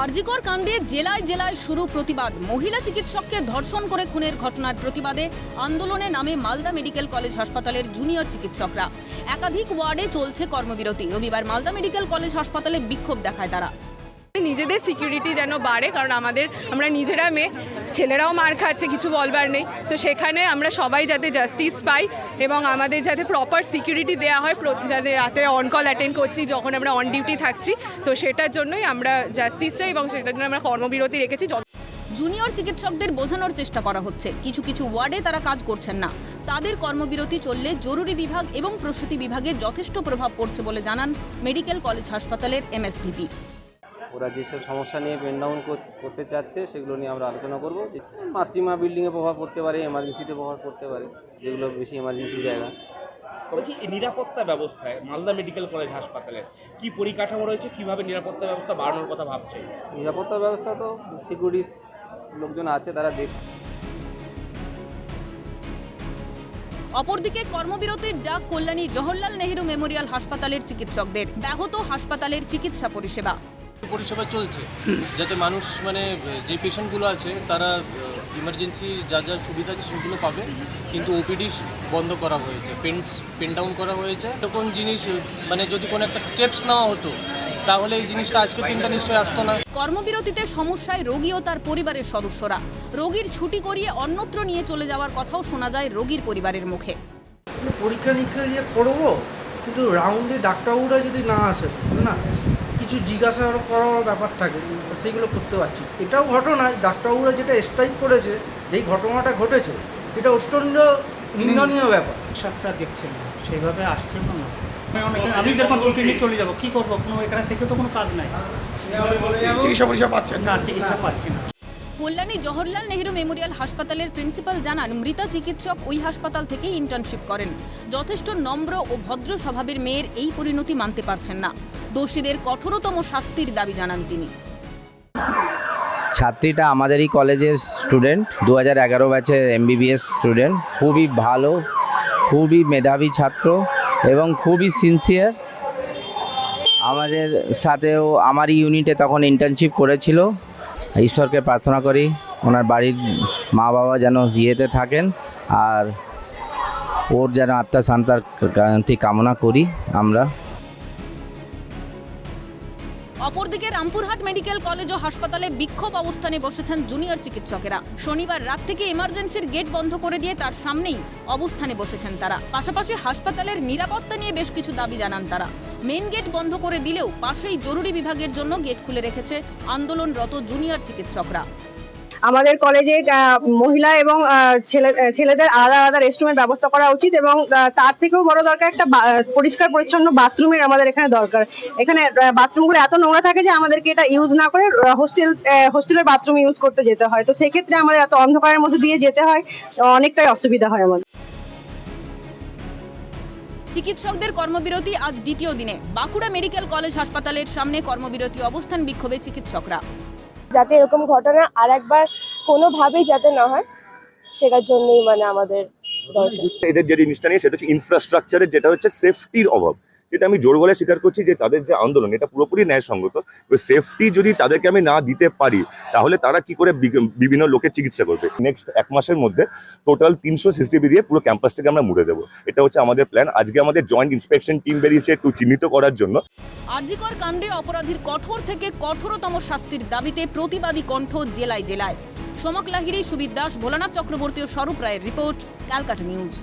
আরজিকর কাণ্ডে জেলায় জেলায় শুরু প্রতিবাদ। মহিলা চিকিৎসককে ধর্ষণ করে খুনের ঘটনার প্রতিবাদে আন্দোলনে নামে মালদা মেডিকেল কলেজ হাসপাতালের জুনিয়র চিকিৎসকরা। একাধিক ওয়ার্ডে চলছে কর্মবিরতি। রবিবার মালদা মেডিকেল কলেজ হাসপাতালে বিক্ষোভ দেখায় তারা। নিজেদের সিকিউরিটি যেন বাড়ে, কারণ আমাদের, আমরা নিজেরা মেয়ে। ছেলেরাও মার খাচ্ছে, কিছু বলবার নেই। তো সেখানে আমরা সবাই যাতে জাস্টিস পাই এবং আমাদের যাতে প্রপার সিকিউরিটি দেওয়া হয় যাতে রাতে অন কল অ্যাটেন্ড করছি, যখন আমরা অন ডিউটি থাকছি, তো সেটার জন্যই আমরা জাস্টিস চাই এবং সেটার জন্য আমরা কর্মবিরতি রেখেছি। জুনিয়র চিকিৎসকদের বোঝানোর চেষ্টা করা হচ্ছে। কিছু কিছু ওয়ার্ডে তারা কাজ করছেন না। তাদের কর্মবিরতি চললে জরুরি বিভাগ এবং প্রসূতি বিভাগে যথেষ্ট প্রভাব পড়ছে বলে জানান মেডিকেল কলেজ হাসপাতালের এমএসভিপি ওরা যেসব সমস্যা নিয়ে পেন ডাউন করতে চাচ্ছে সেগুলো নিয়ে আমরা আলোচনা করব। যে মাতৃমা বিল্ডিংয়ে প্রভাব পড়তে পারে এমার্জেন্সিতে প্রভাব পড়তে পারে যেগুলো বেশি এমার্জেন্সি জায়গা। বলছি এই নিরাপত্তা ব্যবস্থায় মালদা মেডিকেল কলেজ হাসপাতালে কি পরিকাঠামো রয়েছে কীভাবে নিরাপত্তা ব্যবস্থা বাড়ানোর কথা ভাবছে? নিরাপত্তা ব্যবস্থা তো সিকিউরিটি লোকজন আছে তারা দেখছে। অপরদিকে কর্মবিরতির ডাক কল্যাণী জওহরলাল নেহেরু মেমোরিয়াল হাসপাতালের চিকিৎসকদের ব্যাহত হাসপাতালের চিকিৎসা পরিষেবা। পরিষেবা চলছে। যাতে মানুষ মানে যে পেশেন্টগুলো আছে তারা ইমার্জেন্সি যা যা সুবিধা আছে সেগুলো পাবে। কিন্তু ওপিডি বন্ধ করা হয়েছে। পেন পেন ডাউন করা হয়েছে। এরকম জিনিস মানে যদি কোনো একটা স্টেপস নেওয়া হতো তাহলে এই জিনিসটা আজকে দিনটা নিশ্চয়ই আসতো না। কর্মবিরতিতে সমস্যায় রোগী ও তার পরিবারের সদস্যরা। রোগীর ছুটি করিয়ে অন্যত্র নিয়ে চলে যাওয়ার কথাও শোনা যায় রোগীর পরিবারের মুখে। পরীক্ষা নিরীক্ষা দিয়ে করব কিন্তু রাউন্ডে ডাক্তারবাবুরা যদি না আসে না? কিছু জিজ্ঞাসা করার ব্যাপার থাকে সেইগুলো করতে পারছি। এটাও ঘটনা ডাক্তারবাবুরা যেটা স্ট্রাইক করেছে যেই ঘটনাটা ঘটেছে এটা অত্যন্ত নিন্দনীয় ব্যাপার। সবটা দেখছেন না সেইভাবে আসছেন না আমি যখন ছুটি নিয়ে চলে যাব কি করব? কোনো এখানে থেকে তো কোনো কাজ নাই। চিকিৎসা পরিষেবা পাচ্ছেন না চিকিৎসা পাচ্ছি না। কল্যাণী জওহরলাল নেহেরু মেমোরিয়াল হাসপাতালের প্রিন্সিপাল জানান, মৃতা চিকিৎসক ওই হাসপাতাল থেকেই ইন্টার্নশিপ করেন। যথেষ্ট নম্র ও ভদ্র স্বভাবের মেয়ের এই পরিণতি মানতে পারছেন না। দোষীদের কঠোরতম শাস্তির দাবি জানান তিনি। ছাত্রীটা আমাদেরই কলেজের স্টুডেন্ট দু হাজার এগারো ব্যাচের এমবিবিএস স্টুডেন্ট খুবই ভালো, খুবই মেধাবী ছাত্র এবং খুবই সিনসিয়ার আমাদের সাথেও, আমারই ইউনিটে তখন ইন্টার্নশিপ করেছিল। ঈশ্বরকে প্রার্থনা করি ওনার বাড়ির মা বাবা যেন ইয়েতে থাকেন আর ওর যেন আত্মা শান্তার কামনা করি আমরা। অপরদিকে রামপুরহাট মেডিকেল কলেজ ও হাসপাতালে বিক্ষোভ অবস্থানে বসেছেন জুনিয়র চিকিৎসকেরা। শনিবার রাত থেকে এমার্জেন্সির গেট বন্ধ করে দিয়ে তার সামনেই অবস্থানে বসেছেন তারা। পাশাপাশি হাসপাতালের নিরাপত্তা নিয়ে বেশ কিছু দাবি জানান তারা। মেন গেট বন্ধ করে দিলেও পাশেই জরুরি বিভাগের জন্য গেট খুলে রেখেছে আন্দোলনরত জুনিয়র চিকিৎসকরা। আমাদের কলেজে মহিলা এবং ছেলে ছেলেদের আলাদা আলাদা রেস্টরুমের ব্যবস্থা করা উচিত এবং তার থেকেও বড় দরকার একটা পরিষ্কার পরিচ্ছন্ন বাথরুমের আমাদের এখানে দরকার। এখানে বাথরুমগুলো এত নোংরা থাকে যে আমাদেরকে এটা ইউজ না করে হোস্টেল হোস্টেলের বাথরুম ইউজ করতে যেতে হয়। তো সেক্ষেত্রে আমাদের এত অন্ধকারের মধ্যে দিয়ে যেতে হয়, অনেকটাই অসুবিধা হয় আমাদের। চিকিৎসকদের কর্মবিরতি আজ দ্বিতীয় দিনে। বাঁকুড়া মেডিকেল কলেজ হাসপাতালের সামনে কর্মবিরতি অবস্থান বিক্ষোভে চিকিৎসকরা। যাতে এরকম ঘটনা আর একবার কোনোভাবেই যাতে না হয়, সেটার জন্যই মানে আমাদের এদের যে জিনিসটা নিয়ে, সেটা হচ্ছে ইনফ্রাস্ট্রাকচারের যেটা হচ্ছে সেফটির অভাব। যেটা আমি জোর বলে স্বীকার করছি যে তাদের যে আন্দোলন, এটা পুরোপুরি ন্যায়সঙ্গত সেফটি যদি তাদেরকে আমি না দিতে পারি, তাহলে তারা কি করে বিভিন্ন লোকের চিকিৎসা করবে? নেক্সট এক মাসের মধ্যে টোটাল তিনশো সিসিটিভি দিয়ে পুরো ক্যাম্পাসটাকে আমরা মুড়ে দেবো। এটা হচ্ছে আমাদের প্ল্যান আজকে আমাদের জয়েন্ট ইন্সপেকশন টিম বেরিয়েছে একটু চিহ্নিত করার জন্য। আরজিকর কাণ্ডে অপরাধীর কঠোর থেকে কঠোরতম শাস্তির দাবিতে প্রতিবাদী কণ্ঠ জেলায় জেলায়। সমক লাহিড়ী, সুবির দাস, ভোলানাথ চক্রবর্তী ও স্বরূপ রায়ের রিপোর্ট, ক্যালকাটা নিউজ।